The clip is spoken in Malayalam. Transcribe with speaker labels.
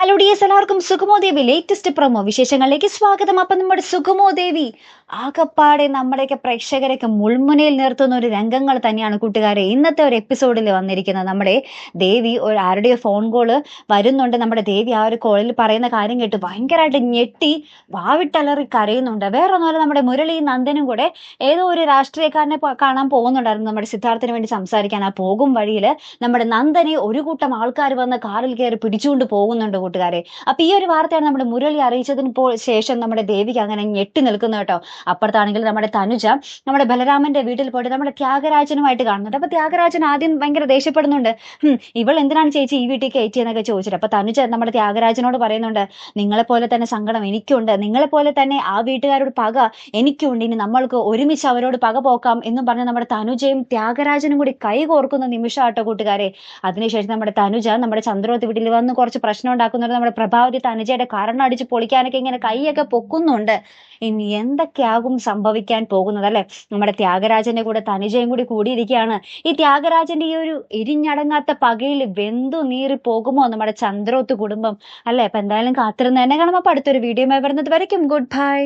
Speaker 1: ഹലോ ഡിയസ് എല്ലാവർക്കും സുഗമോദേവി ലേറ്റസ്റ്റ് പ്രൊമോ വിശേഷങ്ങളിലേക്ക് സ്വാഗതം. അപ്പൊ നമ്മുടെ സുഗമോ ദേവി ആകപ്പാടെ നമ്മുടെയൊക്കെ പ്രേക്ഷകരെയൊക്കെ മുൾമുനയിൽ നിർത്തുന്ന ഒരു രംഗങ്ങൾ തന്നെയാണ് കൂട്ടുകാരെ ഇന്നത്തെ ഒരു എപ്പിസോഡിൽ വന്നിരിക്കുന്നത്. നമ്മുടെ ദേവി ഒരു ആരുടെയോ ഫോൺ കോൾ വരുന്നുണ്ട്. നമ്മുടെ ദേവി ആ ഒരു കോളിൽ പറയുന്ന കാര്യം കേട്ട് ഭയങ്കരമായിട്ട് ഞെട്ടി വാവിട്ടലറി കരയുന്നുണ്ട്. വേറെ ഒന്നുമല്ല നമ്മുടെ മുരളി നന്ദനും കൂടെ ഏതോ ഒരു രാഷ്ട്രീയക്കാരനെ കാണാൻ പോകുന്നുണ്ടായിരുന്നു. നമ്മുടെ സിദ്ധാർത്ഥിന് വേണ്ടി സംസാരിക്കാൻ ആ പോകും വഴിയിൽ നമ്മുടെ നന്ദനെ ഒരു കൂട്ടം ആൾക്കാർ വന്ന് കാറിൽ കയറി പിടിച്ചുകൊണ്ട് പോകുന്നുണ്ട് കൂട്ടുകാരെ. അപ്പൊ ഈ ഒരു വാർത്തയാണ് നമ്മുടെ മുരളി അറിയിച്ചതിന് ശേഷം നമ്മുടെ ദേവിക്ക് അങ്ങനെ ഞെട്ടി നിൽക്കുന്നു കേട്ടോ. അപ്പുറത്താണെങ്കിൽ നമ്മുടെ തനുജ നമ്മുടെ ബലരാമന്റെ വീട്ടിൽ പോയിട്ട് നമ്മുടെ ത്യാഗരാജനുമായിട്ട് കാണുന്നുണ്ട്. അപ്പൊ ത്യാഗരാജൻ ആദ്യം ഭയങ്കര ദേഷ്യപ്പെടുന്നുണ്ട്. ഇവൾ എന്തിനാണ് ചേച്ചി ഈ വീട്ടിൽ കയറ്റിയെന്നൊക്കെ ചോദിച്ചിട്ട്. അപ്പൊ തനുജ നമ്മുടെ ത്യാഗരാജനോട് പറയുന്നുണ്ട് നിങ്ങളെപ്പോലെ തന്നെ സങ്കടം എനിക്കുണ്ട്. നിങ്ങളെപ്പോലെ തന്നെ ആ വീട്ടുകാരോട് പക എനിക്കുണ്ട്. ഇനി നമ്മൾക്ക് ഒരുമിച്ച് അവരോട് പക പോക്കാം എന്നും പറഞ്ഞ് നമ്മുടെ തനുജയും ത്യാഗരാജനും കൂടി കൈ കോർക്കുന്ന നിമിഷമാട്ടോ കൂട്ടുകാരെ. അതിനുശേഷം നമ്മുടെ തനുജ നമ്മുടെ ചന്ദ്രോത്ത് വീട്ടിൽ വന്ന് കുറച്ച് പ്രശ്നം ഉണ്ടാക്കുന്നുണ്ട് നമ്മുടെ പ്രഭാവതി തനുജയുടെ കരണം അടിച്ച് പൊളിക്കാനൊക്കെ ഇങ്ങനെ കൈയൊക്കെ പൊക്കുന്നുണ്ട്. ഇനി എന്തൊക്കെയാകും സംഭവിക്കാൻ പോകുന്നത് അല്ലെ? നമ്മുടെ ത്യാഗരാജന്റെ കൂടെ തനുജയും കൂടി കൂടിയിരിക്കുകയാണ്. ഈ ത്യാഗരാജന്റെ ഈ ഒരു ഇരിഞ്ഞടങ്ങാത്ത പകയിൽ വെന്തു നീറി പോകുമോ നമ്മുടെ ചന്ദ്രോത്ത് കുടുംബം? അല്ലെ? അപ്പൊ എന്തായാലും കാത്തിരുന്ന് തന്നെ കാണാം. അപ്പൊ അടുത്തൊരു വീഡിയോ വരുന്നത് വരയ്ക്കും. Good bye